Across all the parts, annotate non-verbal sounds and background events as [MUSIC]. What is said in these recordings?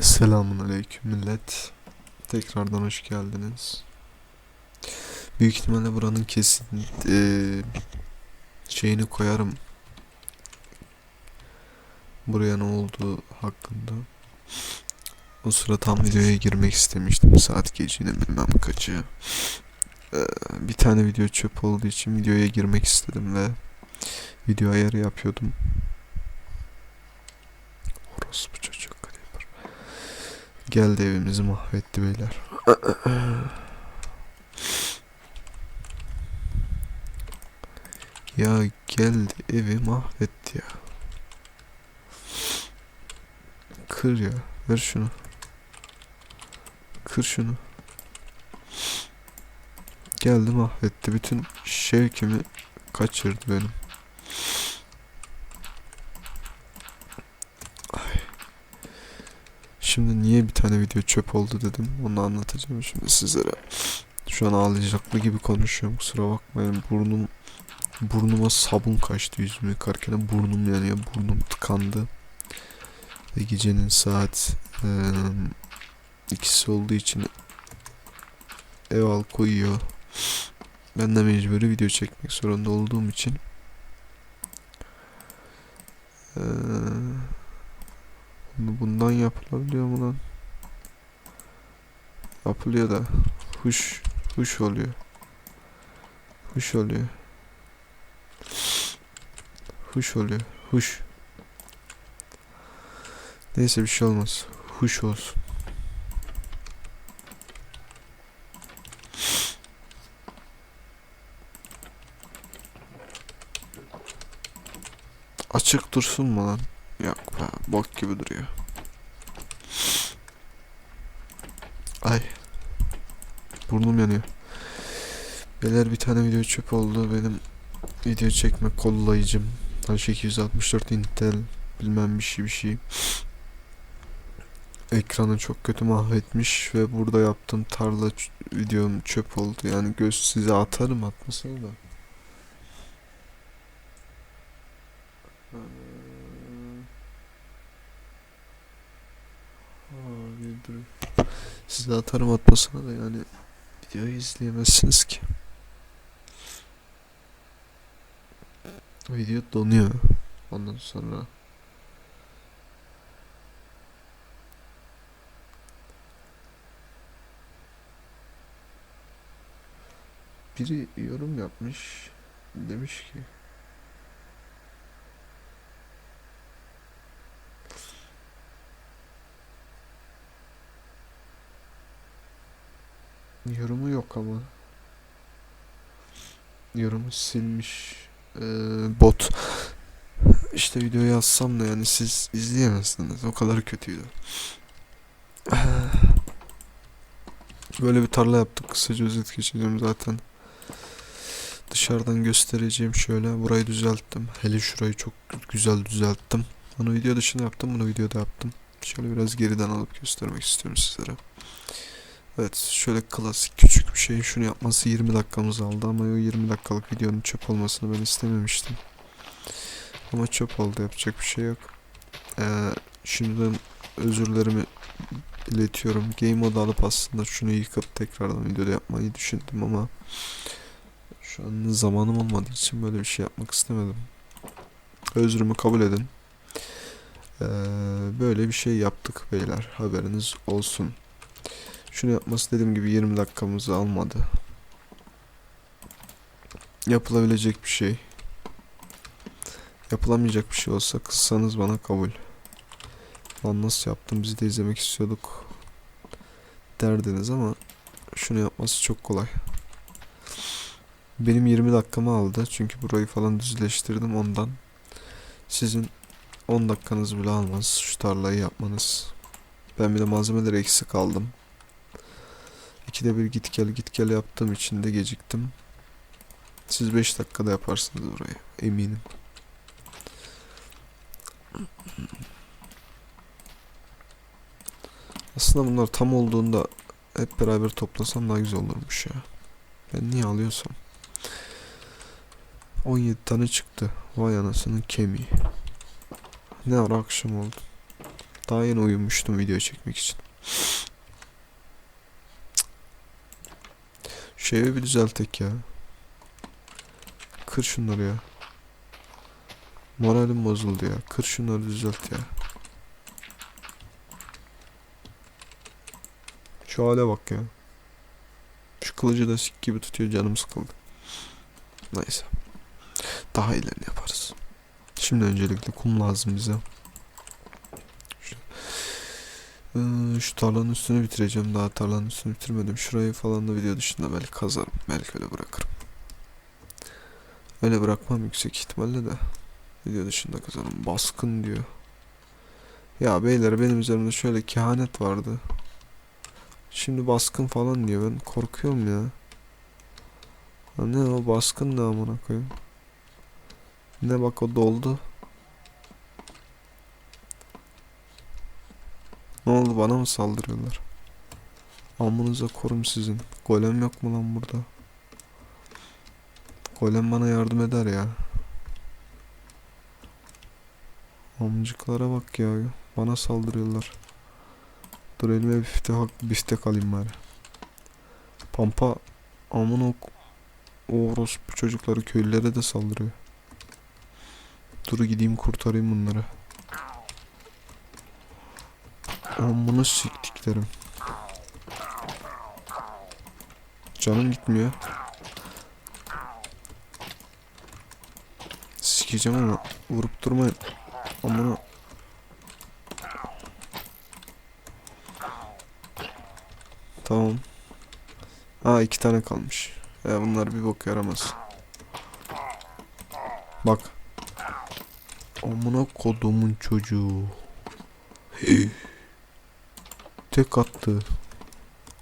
Selamun aleyküm millet. Tekrardan hoş geldiniz. Büyük ihtimalle buranın kesin eee, şeyini koyarım. Buraya ne olduğu hakkında. O sıra tam videoya girmek istemiştim. Saat gecenin bilmem kaçı. Eee, bir tane video çöp olduğu için videoya girmek istedim ve video ayarı yapıyordum. Geldi evimizi mahvetti beyler. Ya geldi evi mahvetti ya. Kır ya. Ver şunu. Kır şunu. Geldi mahvetti. Bütün şevkimi kaçırdı benim. Şimdi niye bir tane video çöp oldu dedim. Onu anlatacağım şimdi sizlere. Şu an ağlayacaklı gibi konuşuyorum. Kusura bakmayın. Burnum burnuma sabun kaçtı yüzümü yıkarken burnum yanıyor. Burnum tıkandı. Ve gecenin saat eee, ikisi olduğu için ev al koyuyor. Ben de mecburi video çekmek zorunda olduğum için eee bundan yapılabiliyor mu lan? Yapılıyor da huş huş oluyor. Huş oluyor. Huş oluyor. Huş. Neyse bir şey olmaz. Huş olsun. Açık dursun mu lan? Bok gibi duruyor. Ay. Burnum yanıyor. Beyler bir tane video çöp oldu. Benim video çekme kollayıcım. H264 Intel bilmem bir şey bir şey. Ekranı çok kötü mahvetmiş ve burada yaptığım tarla videom çöp oldu. Yani göz size atarım atmasına da. Size atarım atmasına da yani videoyu izleyemezsiniz ki. Video donuyor. Ondan sonra biri yorum yapmış. Demiş ki Yorumu yok ama. Yorumu silmiş ee, bot. İşte videoyu yazsam da yani siz izleyemezsiniz. O kadar kötüydü. [SIGHS] Böyle bir tarla yaptık. Kısaca özet geçeceğim zaten. Dışarıdan göstereceğim şöyle. Burayı düzelttim. Hele şurayı çok güzel düzelttim. Bunu video dışında yaptım. Bunu videoda yaptım. Şöyle biraz geriden alıp göstermek istiyorum sizlere. Evet şöyle klasik küçük bir şey. Şunu yapması 20 dakikamız aldı ama o 20 dakikalık videonun çöp olmasını ben istememiştim. Ama çöp oldu yapacak bir şey yok. Ee, şimdiden özürlerimi iletiyorum. Game mode alıp aslında şunu yıkıp tekrardan videoda yapmayı düşündüm ama şu an zamanım olmadığı için böyle bir şey yapmak istemedim. Özrümü kabul edin. Ee, böyle bir şey yaptık beyler. Haberiniz olsun. Şunu yapması dediğim gibi 20 dakikamızı almadı. Yapılabilecek bir şey. Yapılamayacak bir şey olsa kızsanız bana kabul. Lan nasıl yaptım bizi de izlemek istiyorduk derdiniz ama şunu yapması çok kolay. Benim 20 dakikamı aldı çünkü burayı falan düzleştirdim ondan. Sizin 10 dakikanız bile almaz şu tarlayı yapmanız. Ben bir de malzemeleri eksik aldım. İkide bir git gel git gel yaptığım için de geciktim. Siz 5 dakikada yaparsınız burayı eminim. Aslında bunlar tam olduğunda hep beraber toplasam daha güzel olurmuş ya. Ben niye alıyorsam. 17 tane çıktı. Vay anasının kemiği. Ne ara akşam oldu. Daha yeni uyumuştum video çekmek için. Şu evi bir düzeltek ya. Kır şunları ya. Moralim bozuldu ya. Kır şunları düzelt ya. Şu hale bak ya. Şu kılıcı da sik gibi tutuyor canım sıkıldı. Neyse. Daha ilerini yaparız. Şimdi öncelikle kum lazım bize. Şu, Ee, şu tarlanın üstünü bitireceğim. Daha tarlanın üstünü bitirmedim. Şurayı falan da video dışında belki kazarım. Belki öyle bırakırım. Öyle bırakmam yüksek ihtimalle de. Video dışında kazarım. Baskın diyor. Ya beyler benim üzerimde şöyle kehanet vardı. Şimdi baskın falan diyor. Ben korkuyorum ya. Ne o baskın ne amına koyayım. Ne bak o doldu. Ne oldu bana mı saldırıyorlar? Amınıza korum sizin. Golem yok mu lan burada? Golem bana yardım eder ya. Amcıklara bak ya. Bana saldırıyorlar. Dur elime biftek, biftek alayım bari. Pampa amına o orospu çocukları köylülere de saldırıyor. Dur gideyim kurtarayım bunları. Amına siktiklerim. Canım gitmiyor. Sikeceğim ama vurup durmayın. Amına. Tamam. Aa iki tane kalmış. Ya bunlar bir bok yaramaz. Bak. Amına kodumun çocuğu. Tek attı.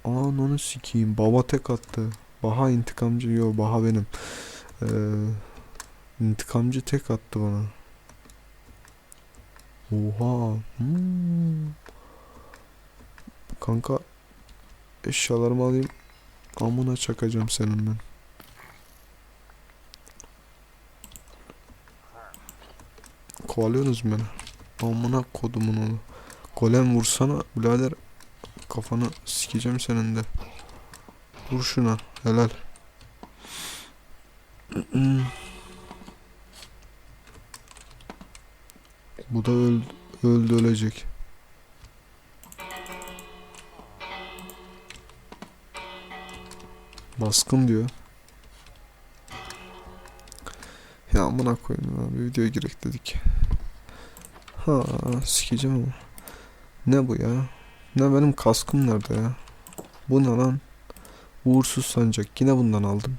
Ananı sikeyim. Baba tek attı. Baha intikamcı. Yo Baha benim. Ee, intikamcı tek attı bana. Oha. Hmm. Kanka eşyalarımı alayım. Amına çakacağım senin ben. Kovalıyorsunuz beni? Amına kodumun oğlu. Golem vursana birader. Kafanı sikeceğim senin de. Vur şuna. Helal. [CLEARS THROAT] Bu da öldü, öldü ölecek. Baskın diyor. Ya amına koyayım ya. Bir videoya girek dedik. Ha sikeceğim ama. Ne bu ya? Ne benim kaskım nerede ya? Bu ne lan? Uğursuz sancak. Yine bundan aldım.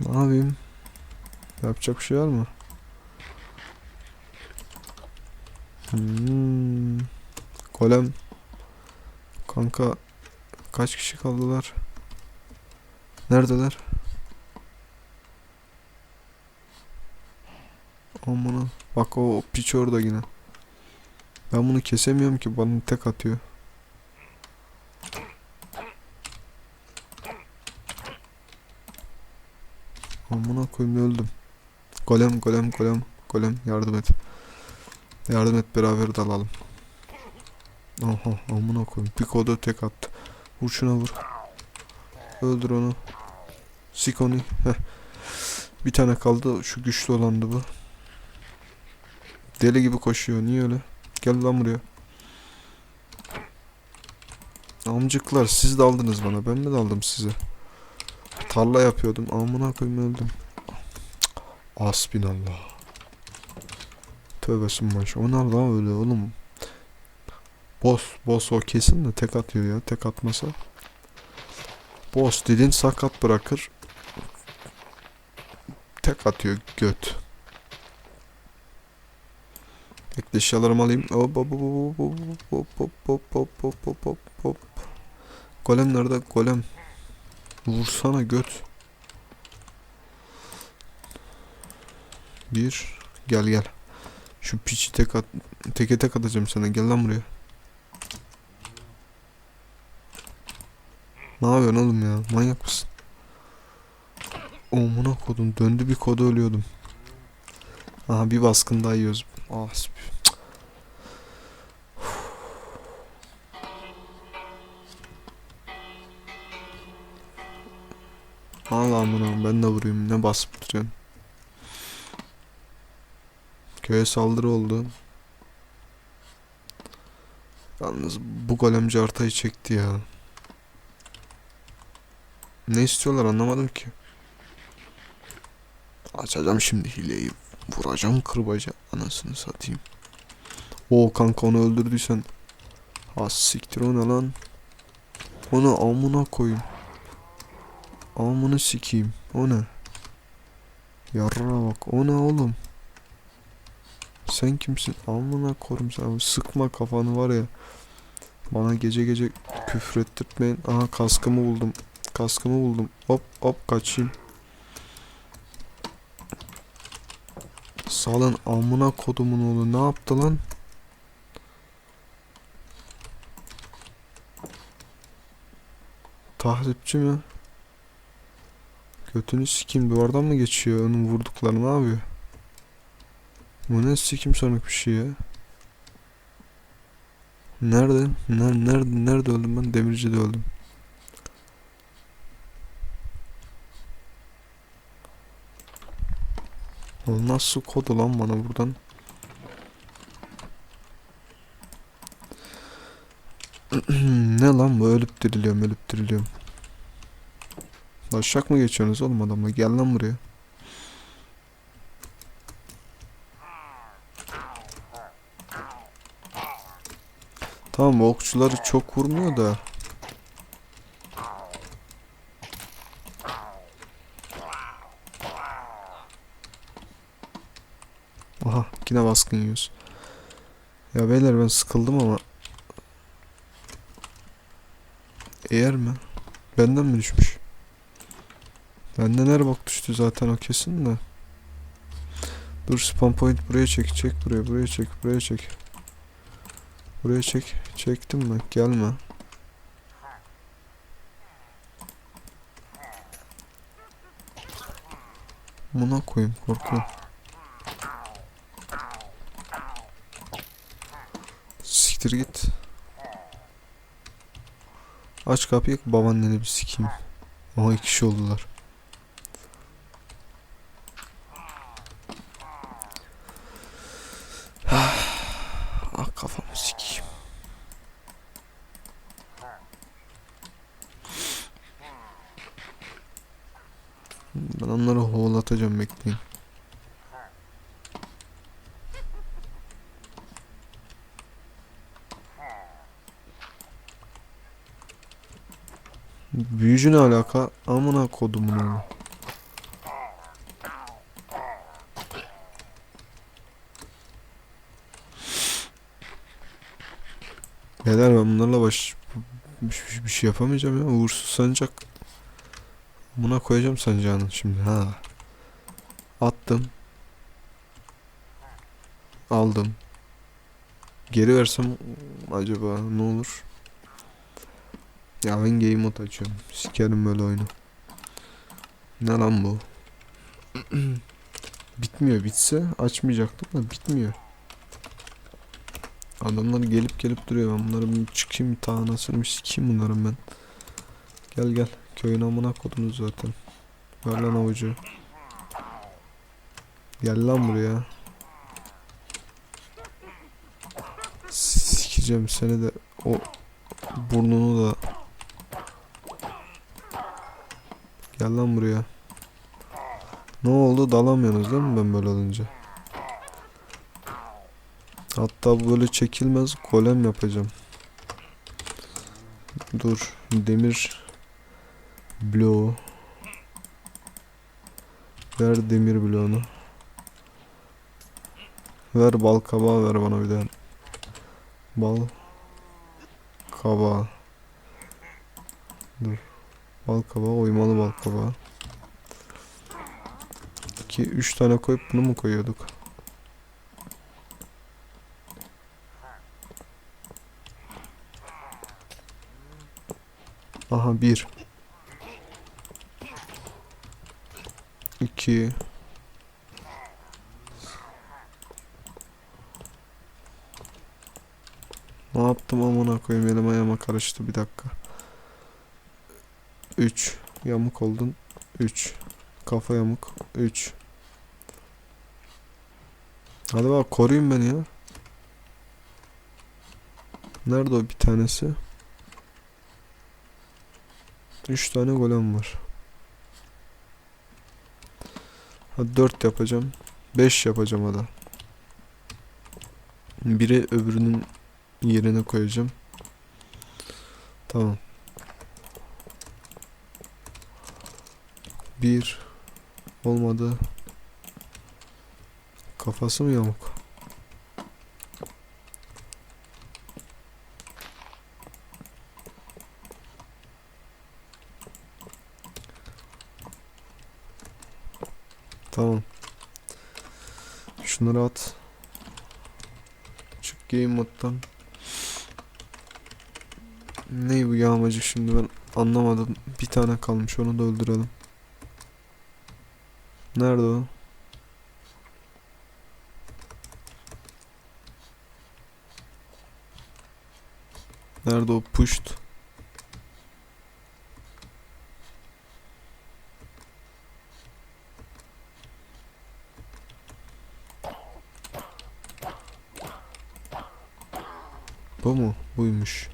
Ne yapayım? Yapacak bir şey var mı? Hmm. Golem. Kanka kaç kişi kaldılar? Neredeler? Amına. Bak o piç orada yine. Ben bunu kesemiyorum ki bana tek atıyor. Amına koyayım öldüm. Golem golem golem golem yardım et. Yardım et beraber dalalım. Aha amına koyayım. Piko'da tek attı. Vur şuna vur. Öldür onu. Sik onu. Heh. Bir tane kaldı. Şu güçlü olandı bu. Deli gibi koşuyor. Niye öyle? Gel lan buraya. Amcıklar siz de aldınız bana. Ben mi daldım size? Tarla yapıyordum. Amına koyayım öldüm. Asbinallah. Tövbe sunmaş. O ne lan öyle oğlum? Boss. Boss o kesin de tek atıyor ya. Tek atmasa. Boss dedin sakat bırakır. Tek atıyor göt. Eşyalarımı alayım. Hop hop hop hop hop hop hop hop hop hop hop hop. Golem nerede? Golem. Vursana göt. Bir. Gel gel. Şu piçi tek at, teke tek atacağım sana. Gel lan buraya. Ne yapıyorsun oğlum ya? Manyak mısın? Omuna kodum. Döndü bir kodu ölüyordum. Aha bir baskın daha yiyoruz. Ah, sp- Allah amına ben de vurayım. Ne basıp duruyorsun? Köye saldırı oldu. Yalnız bu golemci artayı çekti ya. Ne istiyorlar anlamadım ki. Açacağım şimdi hileyi. Vuracağım kırbaca. Anasını satayım. O kanka onu öldürdüysen. Ha siktir o ne lan. Onu amına koyayım. Amını sikeyim. O ne? Yarra bak. O ne oğlum? Sen kimsin? Amına korum sen. Sıkma kafanı var ya. Bana gece gece küfür ettirtmeyin. Aha kaskımı buldum. Kaskımı buldum. Hop hop kaçayım. Salın amına kodumun oğlu ne yaptı lan? Tahripçi mi? Götünü sikeyim duvardan mı geçiyor? Onun vurdukları ne yapıyor? Bu ne sikim sonraki bir şey ya? Nerede? Nerede, nerede, nerede öldüm ben? Demirci'de öldüm. O nasıl kodu lan bana buradan? [CLEARS THROAT] ne lan bu ölüp diriliyorum ölüp diriliyorum. Başak mı geçiyorsunuz oğlum adamla? Gel lan buraya. Tamam okçuları çok vurmuyor da. Aha yine baskın yiyoruz. Ya beyler ben sıkıldım ama. Eğer mi? Benden mi düşmüş? Benden her bak düştü zaten o kesin de. Dur spawn point buraya çek çek buraya buraya çek buraya çek. Buraya çek. Çektim mi? Gelme. Buna koyayım korkuyorum. Siktir git. Aç kapıyı babaanneni bir sikeyim. Ama iki kişi oldular. ah kafamı sikeyim. Ben hoğlatacağım bekleyin. Büyücü ne alaka? Amına kodumun. Beyler ben bunlarla baş bir şey yapamayacağım ya. Uğursuz sancak. Buna koyacağım sancağını şimdi ha. Attım. Aldım. Geri versem acaba ne olur? Ya ben game mode açıyorum. Sikerim böyle oyunu. Ne lan bu? [CLEARS THROAT] Bitmiyor. Bitse açmayacaktım da bitmiyor. Adamlar gelip gelip duruyor. Ben bunları bir çıkayım tanasını bir sikeyim bunların ben. Gel gel. Köyün amına kodunuz zaten. Ver lan avucu. Gel lan buraya. Sikeceğim seni de o burnunu da. Gel lan buraya. Ne oldu dalamıyorsunuz değil mi ben böyle olunca? Hatta böyle çekilmez golem yapacağım. Dur demir bloğu. Ver demir bloğunu. Ver bal kabağı ver bana bir de. Bal kabağı. Dur. Bal kabağı oymalı bal kabağı. 2 3 tane koyup bunu mu koyuyorduk? Aha bir. 2 Ne yaptım amına koyayım elim ayağıma karıştı bir dakika. 3 yamuk oldun. 3 kafa yamuk. 3 Hadi bak koruyun beni ya. Nerede o bir tanesi? 3 tane golem var. Hadi 4 yapacağım. 5 yapacağım hadi. Biri öbürünün yerine koyacağım. Tamam. Bir olmadı. Kafası mı yamuk? Tamam. Şunları at. Çık game moddan. Ne bu yağmacık şimdi ben anlamadım. Bir tane kalmış onu da öldürelim. Nerede o? Nerede o pushed? Bu mu? Buymuş.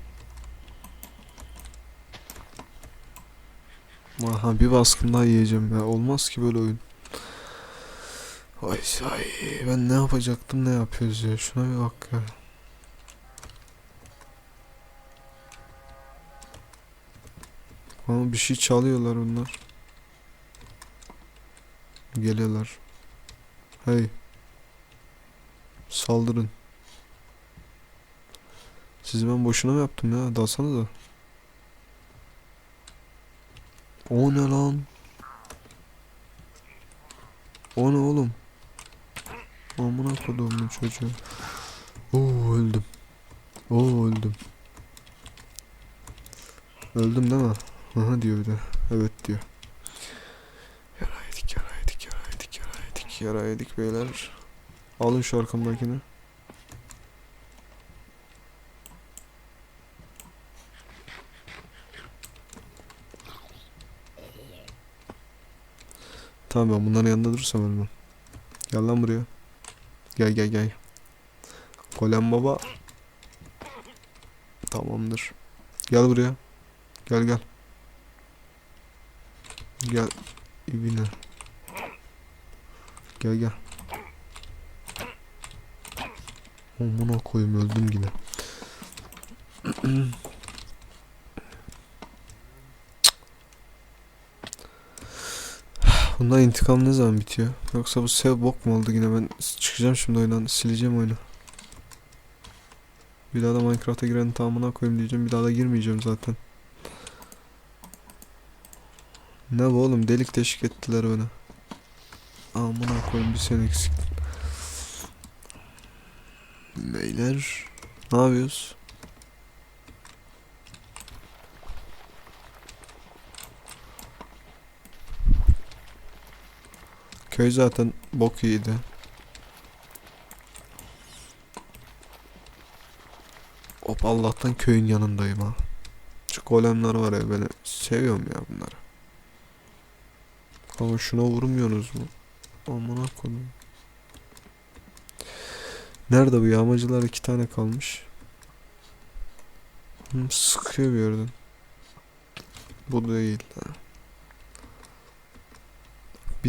Aha bir baskın daha yiyeceğim ya. Olmaz ki böyle oyun. Ay ay ben ne yapacaktım ne yapıyoruz ya. Şuna bir bak ya. Ama bir şey çalıyorlar bunlar. Geliyorlar. Hey. Saldırın. Sizi ben boşuna mı yaptım ya? Dalsanıza. O ne lan? O ne oğlum? Amına koduğumun çocuğu. Oo öldüm. Oo öldüm. Öldüm değil mi? Aha diyor bir de. Evet diyor. Yaraydık yaraydık yaraydık yaraydık yaraydık beyler. Alın şu arkamdakini. Tamam ben bunların yanında durursam ölmem. Gel lan buraya. Gel gel gel. Golem baba. Tamamdır. Gel buraya. Gel gel. Gel. İbine. Gel gel. Amına koyayım öldüm yine. [CLEARS THROAT] Bundan intikam ne zaman bitiyor? Yoksa bu sev bok mu oldu yine ben çıkacağım şimdi oyundan sileceğim oyunu. Bir daha da Minecraft'a giren tamamına koyayım diyeceğim bir daha da girmeyeceğim zaten. Ne bu oğlum delik deşik ettiler beni. Amına koyayım bir sene eksik. Beyler ne yapıyoruz? Köy zaten bok iyiydi. Hop Allah'tan köyün yanındayım ha. Şu golemler var ya beni seviyorum ya bunları. Ama şuna vurmuyorsunuz mu? Amına koyayım. Nerede bu yağmacılar iki tane kalmış. Hı, sıkıyor bir yerden. Bu değil.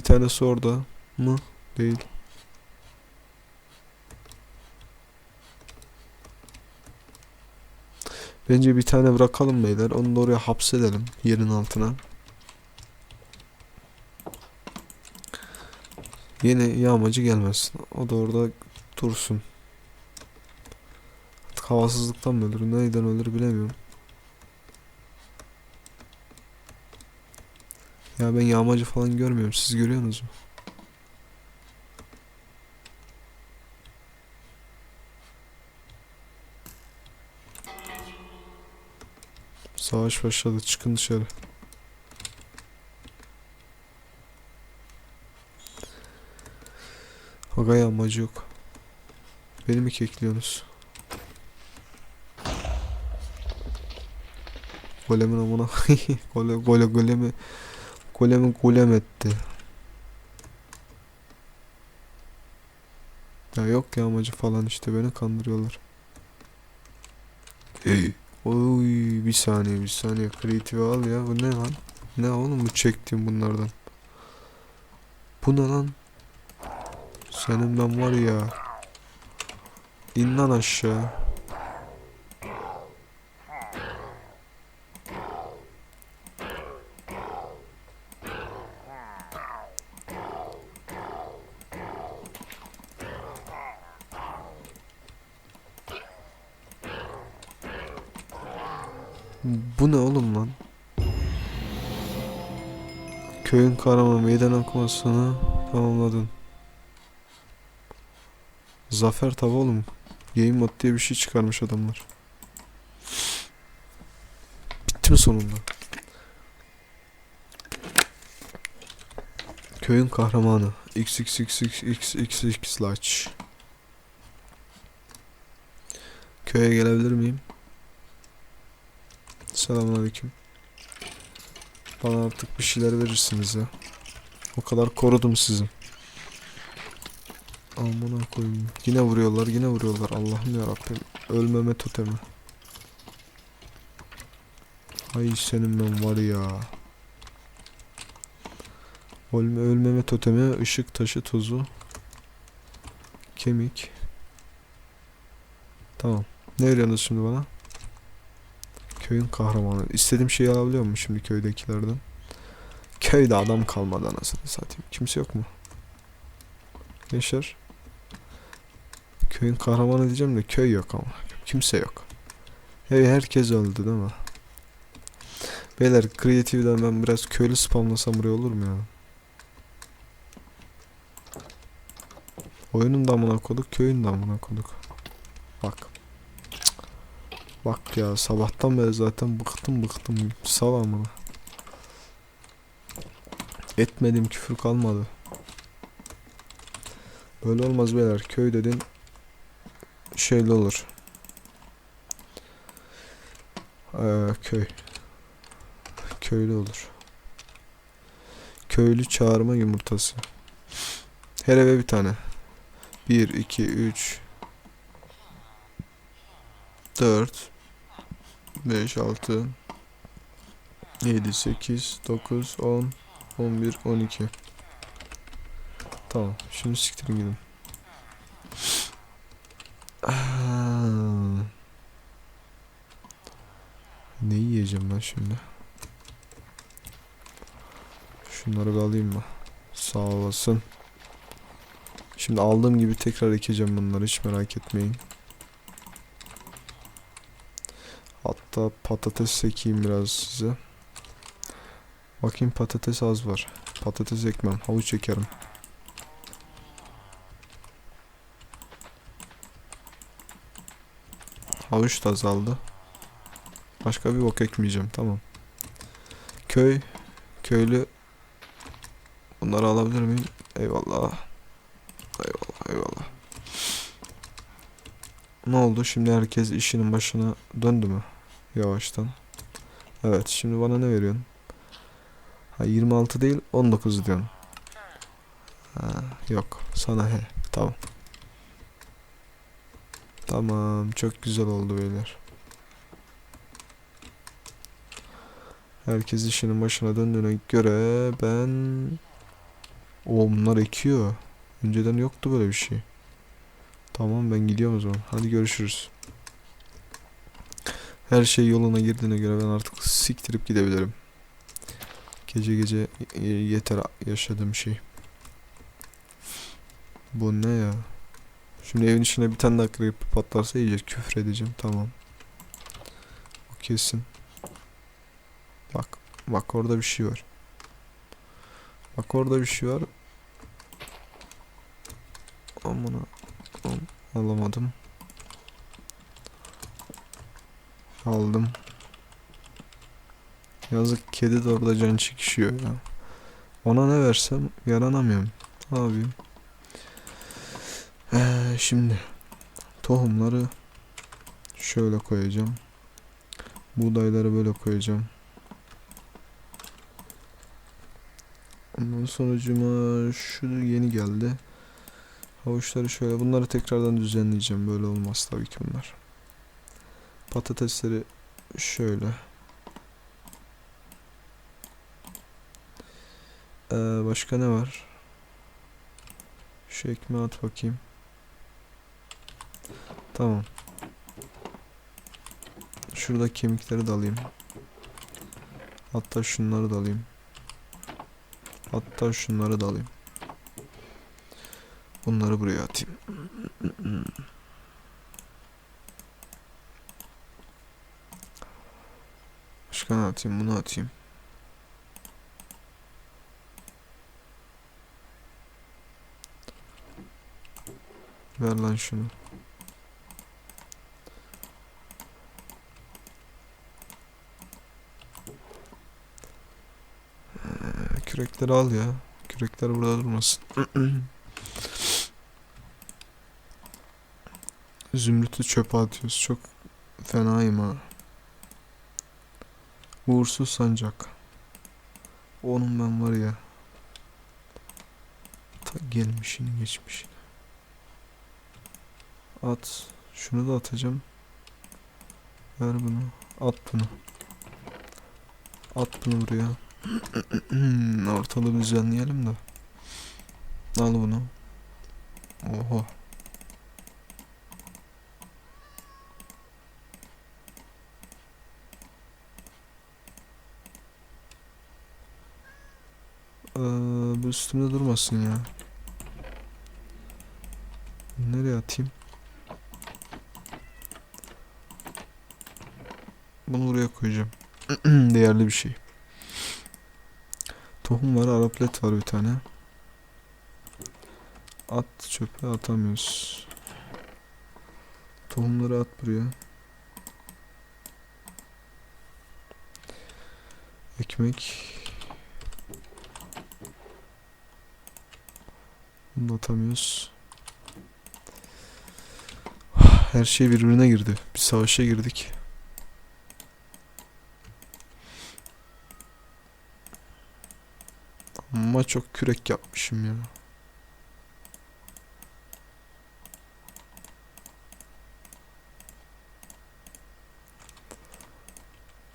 Bir tanesi orada mı? Değil. Bence bir tane bırakalım beyler. Onu da oraya hapsedelim. Yerin altına. Yeni yağmacı gelmesin. O da orada dursun. Havasızlıktan mı ölür, neyden ölür bilemiyorum. Ya ben yağmacı falan görmüyorum. Siz görüyorsunuz mu? Savaş başladı. Çıkın dışarı. Agaya amacı yok. Beni mi kekliyorsunuz? Golemin amına [LAUGHS] gole gole golemi golemi golem etti. Ya yok ya amacı falan işte beni kandırıyorlar. Ey. Oy bir saniye bir saniye kreatifi al ya bu ne lan? Ne oğlum bu çektiğim bunlardan? Bu ne lan? Senin ben var ya. İn lan aşağı. Bu ne oğlum lan? Köyün kahramanı meydan okumasını tamamladın. Zafer tabi oğlum. Game mod diye bir şey çıkarmış adamlar. Bitti mi sonunda? Köyün kahramanı. XXXXXX large. Köye gelebilir miyim? Selamünaleyküm. Bana artık bir şeyler verirsiniz ya. O kadar korudum sizi. Amına koyayım. Yine vuruyorlar, yine vuruyorlar. Allah'ım ya Rabbim. Ölmeme totemi. Ay senin ben var ya. Ölme, ölmeme totemi, ışık taşı tozu. Kemik. Tamam. Ne veriyorsunuz şimdi bana? Köyün kahramanı. İstediğim şeyi alabiliyor muyum şimdi köydekilerden? Köyde adam kalmadı anasını satayım. Kimse yok mu? Gençler. Köyün kahramanı diyeceğim de köy yok ama. Kimse yok. Hey herkes öldü değil mi? Beyler kreatifden ben biraz köylü spamlasam buraya olur mu ya? Oyunun damına koduk, köyün damına koduk. Bak. Bak ya sabahtan beri zaten bıktım bıktım. Sal amına. Etmedim küfür kalmadı. Böyle olmaz beyler. Köy dedin şeyli olur. Ee, köy. Köylü olur. Köylü çağırma yumurtası. Her eve bir tane. 1, 2, 3 4 5, 6 7, 8, 9, 10 11, 12 Tamam. Şimdi siktirin gidin. [SIGHS] Ne yiyeceğim ben şimdi? Şunları bir alayım mı? Sağ olasın. Şimdi aldığım gibi tekrar ekeceğim bunları hiç merak etmeyin. Hatta patates ekeyim biraz size. Bakayım patates az var. Patates ekmem. Havuç ekerim. Havuç da azaldı. Başka bir bok ekmeyeceğim. Tamam. Köy. Köylü. Bunları alabilir miyim? Eyvallah. Eyvallah eyvallah. Ne oldu? Şimdi herkes işinin başına döndü mü? Yavaştan. Evet. Şimdi bana ne veriyorsun? Ha 26 değil 19 diyorsun. Ha, yok. Sana he. Tamam. Tamam. Çok güzel oldu beyler. Herkes işinin başına döndüğüne göre ben... O bunlar ekiyor. Önceden yoktu böyle bir şey. Tamam ben gidiyorum o zaman. Hadi görüşürüz. Her şey yoluna girdiğine göre ben artık siktirip gidebilirim. Gece gece y- yeter yaşadığım şey. Bu ne ya? Şimdi evin içine bir tane daha creeper patlarsa iyice küfür edeceğim. Tamam. O kesin. Bak. Bak orada bir şey var. Bak orada bir şey var. Amına. Am alamadım. Aldım. Yazık kedi de orada can çekişiyor ya. Ona ne versem yaranamıyorum. Yapayım? Ee, şimdi tohumları şöyle koyacağım. Buğdayları böyle koyacağım. Ondan sonucuma şu yeni geldi. Havuçları şöyle bunları tekrardan düzenleyeceğim. Böyle olmaz tabii ki bunlar. Patatesleri şöyle. Ee, başka ne var? Şu ekmeği at bakayım. Tamam. Şurada kemikleri de alayım. Hatta şunları da alayım. Hatta şunları da alayım. Bunları buraya atayım. Ne atayım? Bunu atayım. Ver lan şunu. Ee, Kürekleri al ya. Kürekler burada durmasın. [CLEARS THROAT] Zümrüt'ü çöpe atıyoruz. Çok fenayım ha. Uğursuz sancak. Onun ben var ya. Ta gelmişini geçmişini. At. Şunu da atacağım. Ver bunu. At bunu. At bunu buraya. [CLEARS THROAT] Ortalığı düzenleyelim de. Al bunu. Oha. Ee, bu üstümde durmasın ya. Nereye atayım? Bunu buraya koyacağım. [CLEARS THROAT] Değerli bir şey. Tohum var, araplet var bir tane. At çöpe atamıyoruz. Tohumları at buraya. Ekmek. Bunu da atamıyoruz. Her şey birbirine girdi. Bir savaşa girdik. Ama çok kürek yapmışım ya.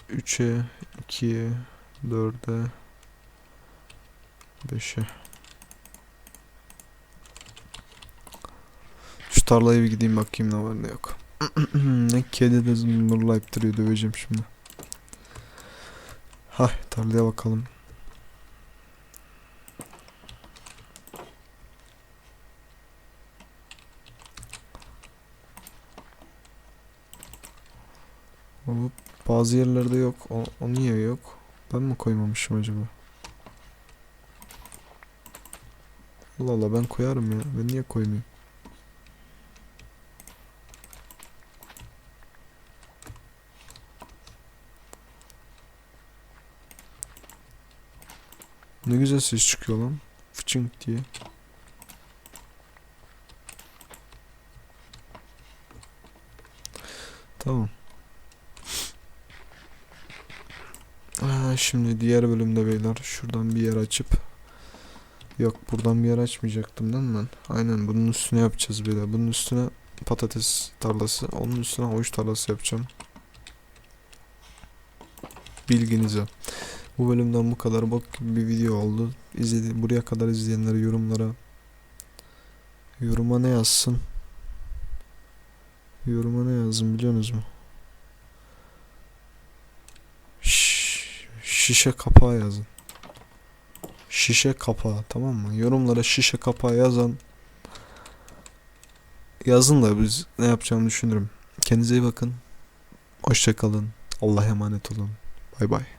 Üçe, ikiye, dörde, beşe. Tarlaya bir gideyim bakayım ne var ne yok. [CLEARS THROAT] ne kedi de zımbırlayıp duruyor döveceğim şimdi. Hay tarlaya bakalım. Hop, bazı yerlerde yok. O, o niye yok? Ben mi koymamışım acaba? Allah Allah ben koyarım ya. Ben niye koymayayım? Ne güzel ses çıkıyor lan. Fıçınk diye. Tamam. Aa, şimdi diğer bölümde beyler şuradan bir yer açıp Yok buradan bir yer açmayacaktım değil mi ben? Aynen bunun üstüne yapacağız beyler. Bunun üstüne patates tarlası, onun üstüne havuç tarlası yapacağım. Bilginize. Bu bölümden bu kadar bak gibi bir video oldu. İzledi, buraya kadar izleyenler yorumlara yoruma ne yazsın? Yoruma ne yazın biliyorsunuz mu? Şş, şişe kapağı yazın. Şişe kapağı tamam mı? Yorumlara şişe kapağı yazan yazın da biz ne yapacağımı düşünürüm. Kendinize iyi bakın. Hoşça kalın. Allah'a emanet olun. Bay bay.